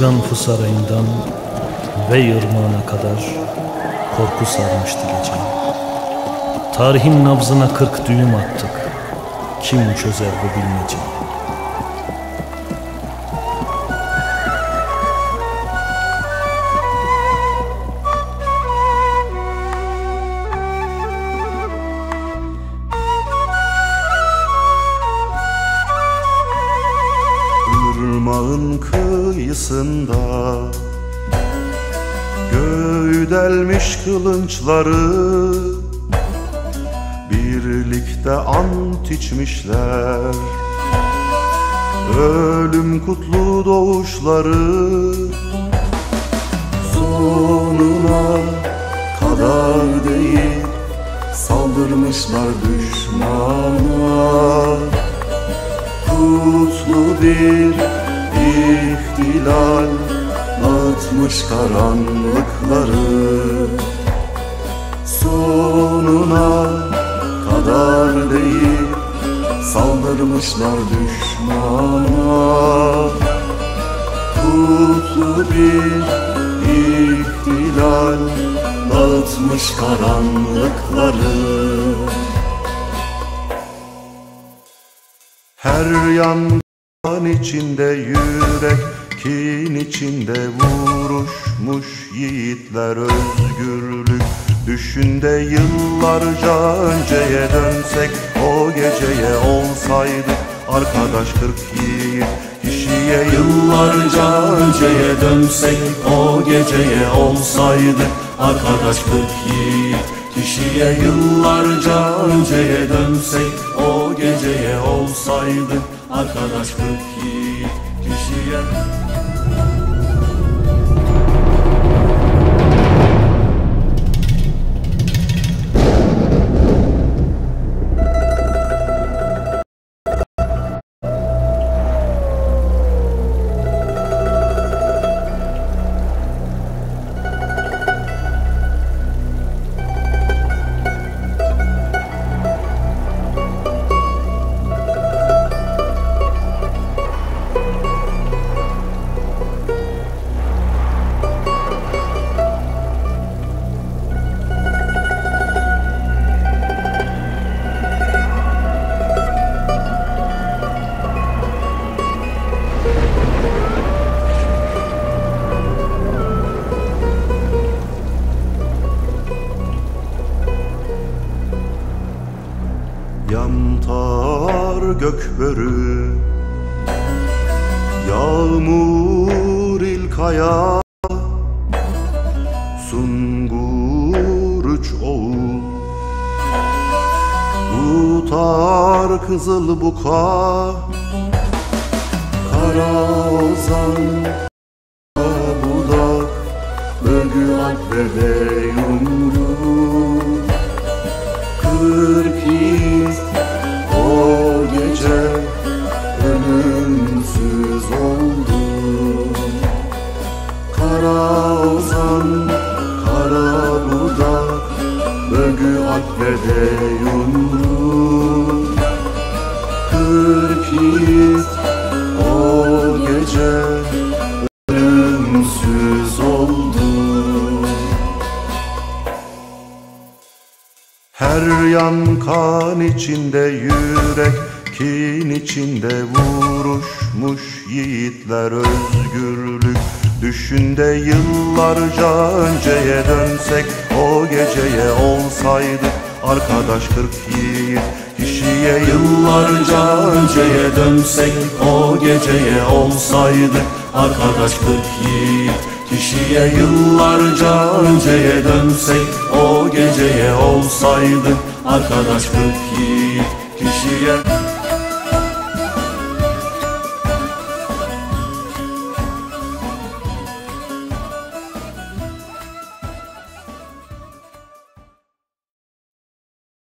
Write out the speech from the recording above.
Siganfu sarayından ve ırmağına kadar korku sarmıştı gece. Tarihin nabzına kırk düğüm attık. Kim çözer bu bilmeceyi? Kıyısında. Göğü delmiş kılınçları Birlikte ant içmişler. Ölüm kutlu doğuşları Sonuna kadar değil Saldırmışlar düşmana. Kutlu bir ihtilal Dağıtmış karanlıkları. Sonuna kadar değil Saldırmışlar düşmana. Kutlu bir ihtilal Dağıtmış karanlıkları. Her yandan içinde yürek Kin içinde vuruşmuş yiğitler özgürlük. Düşünde yıllarca önceye dönsek O geceye olsaydı arkadaş kırk yiğit. Kişiye yıllarca önceye dönsek O geceye olsaydı arkadaş kırk yiğit. Kişiye yıllarca önceye dönsek O geceye olsaydı arkadaş kırk gökbörü Yağmur ilkaya Sungur üç oğul. Utar kızıl buka. Kara ozan. Budak Bölgü alp ve de Bölgü alp ve de yumru Kırk iz o gece ölümsüz oldu. Her yan kan içinde yürek Kin içinde vuruşmuş yiğitler özgürlük Düşünde yıllarca önceye dönsek O geceye olsaydı arkadaş kırk yiğit. Kişiye yıllarca önceye dönsek O geceye olsaydı arkadaş kırk yiğit. Kişiye yıllarca önceye dönsek O geceye olsaydı arkadaş kırk yiğit